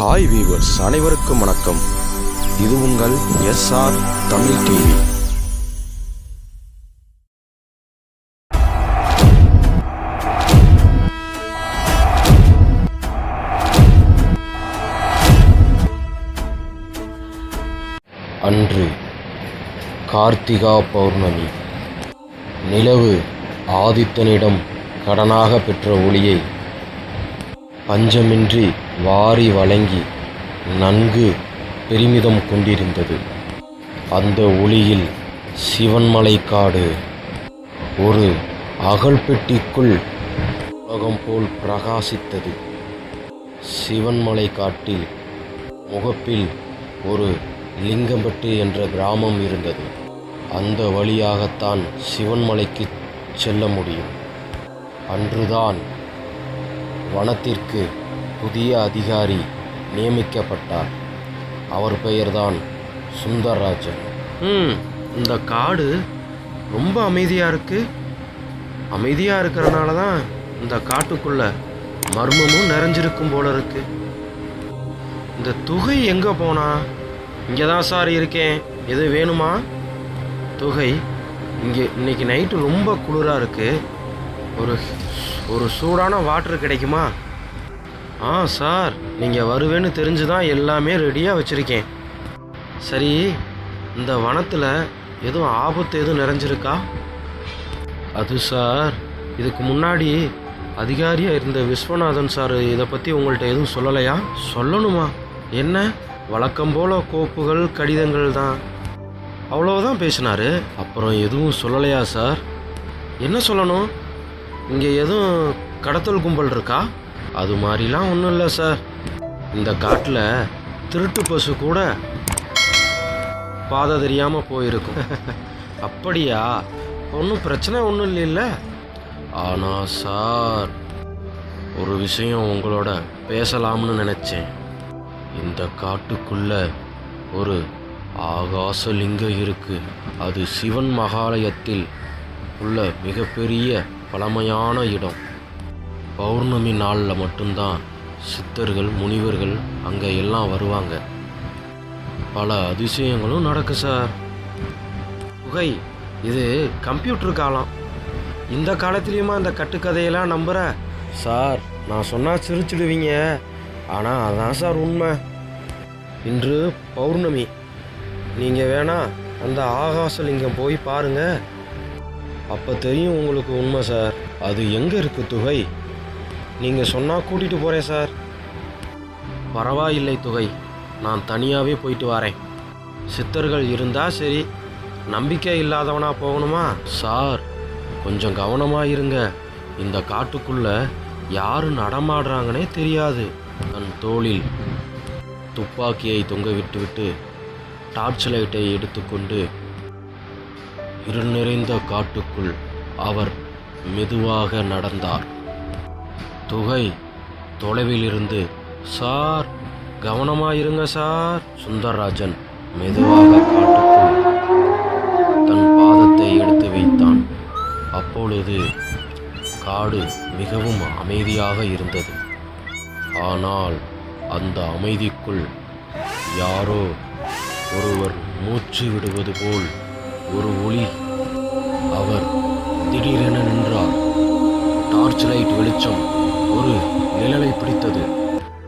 Hi viewers அனைவருக்கும் வணக்கம். இது உங்கள் எஸ்ஆர் தமிழ் டிவி அன்று கார்த்திகா பௌர்ணமி. நிலவு ஆதித்தனிடம் கடனாக பெற்ற ஒளியை பஞ்சமின்றி வாரி வழங்கி நன்கு பெருமிதம் கொண்டிருந்தது. அந்த ஒளியில் சிவன்மலை காடு ஒரு அகழ்பெட்டிக்குள் உலகம் போல் பிரகாசித்தது. சிவன்மலை காட்டில் முகப்பில் ஒரு லிங்கம்பட்டு என்ற கிராமம் இருந்தது. அந்த வழியாகத்தான் சிவன்மலைக்கு செல்ல முடியும். அன்றுதான் வனத்திற்கு புதிய அதிகாரி நியமிக்கப்பட்டார். அவர் பெயர்தான் சுந்தர்ராஜன். ம் இந்த காடு ரொம்ப அமைதியாக இருக்கு. அமைதியாக இருக்கிறனால தான் இந்த காட்டுக்குள்ள மர்மமும் நிறைஞ்சிருக்கும் போல இருக்கு. இந்த துகை எங்கே போனா? இங்கே தான் சார் இருக்கேன். எது வேணுமா? துகை இங்கே இன்னைக்கு நைட்டு ரொம்ப குளிராக இருக்குது ஒரு ஒரு சூடான வாட்டர் கிடைக்குமா? ஆ சார் நீங்கள் வருவேன்னு தெரிஞ்சு தான் எல்லாமே ரெடியாக வச்சுருக்கேன். சரி இந்த வனத்தில் எதுவும் ஆபத்து எதுவும் நிறைஞ்சிருக்கா? அது சார் இதுக்கு முன்னாடி அதிகாரியாக இருந்த விஸ்வநாதன் சார் இதை பற்றி உங்கள்கிட்ட எதுவும் சொல்லலையா? சொல்லணுமா? என்ன? வழக்கம் போல கோப்புகள் கடிதங்கள் தான். அவ்வளோதான் பேசினாரு. அப்புறம் எதுவும் சொல்லலையா சார்? என்ன சொல்லணும்? இங்கே எதுவும் கடத்தல் கும்பல் இருக்கா? அது மாதிரிலாம் ஒன்றும் இல்லை சார் இந்த காட்டில் திருட்டு பசு கூட பாதை தெரியாமல் போயிருக்கும். அப்படியா? ஒன்றும் பிரச்சனை ஒன்றும் இல்லைல்ல ஆனால் சார் ஒரு விஷயம் உங்களோட பேசலாம்னு நினச்சேன். இந்த காட்டுக்குள்ள ஒரு ஆகாச லிங்கம் இருக்கு. அது சிவன் மகாலயத்தில் உள்ள மிகப்பெரிய பழமையான இடம். பௌர்ணமி நாளில் மட்டும்தான் சித்தர்கள் முனிவர்கள் அங்கே எல்லாம் வருவாங்க. பல அதிசயங்களும் நடக்கு சார். புகை இது கம்ப்யூட்டர் காலம். இந்த காலத்துலேயுமா இந்த கட்டுக்கதையெல்லாம் நம்புகிற சார் நான் சொன்னால் சிரிச்சிடுவீங்க. ஆனால் அதான் சார் உண்மை. இன்று பௌர்ணமி. நீங்கள் வேணா அந்த ஆகாசலிங்கம் போய் பாருங்கள் அப்போ தெரியும் உங்களுக்கு உண்மை சார். அது எங்கே இருக்கு துகை? நீங்கள் சொன்னால் கூட்டிகிட்டு போகிறேன் சார். பரவாயில்லை துகை. நான் தனியாகவே போயிட்டு வரேன். சித்தர்கள் இருந்தால் சரி. நம்பிக்கை இல்லாதவனா போகணுமா? சார் கொஞ்சம் கவனமாக இருங்க. இந்த காட்டுக்குள்ளே யார் நடமாடுறாங்கன்னே தெரியாது. தன் தோளில் துப்பாக்கியை தொங்க விட்டுவிட்டு டார்ச் லைட்டை எடுத்துக்கொண்டு இருள் நிறைந்த காட்டுக்குள் அவர் மெதுவாக நடந்தார். துகை தொலைவில் இருந்து சார் கவனமாயிருங்க சார் சுந்தரராஜன் மெதுவாக காட்டுக்குள் தன் பாதத்தை எடுத்து வைத்தான். அப்பொழுது காடு மிகவும் அமைதியாக இருந்தது. ஆனால் அந்த அமைதிக்குள் யாரோ ஒருவர் மூச்சு விடுவது போல் ஒரு ஒளி. அவர் திடீரென நின்றார். டார்ச் லைட் வெளிச்சம் ஒரு நிழலை பிடித்தது.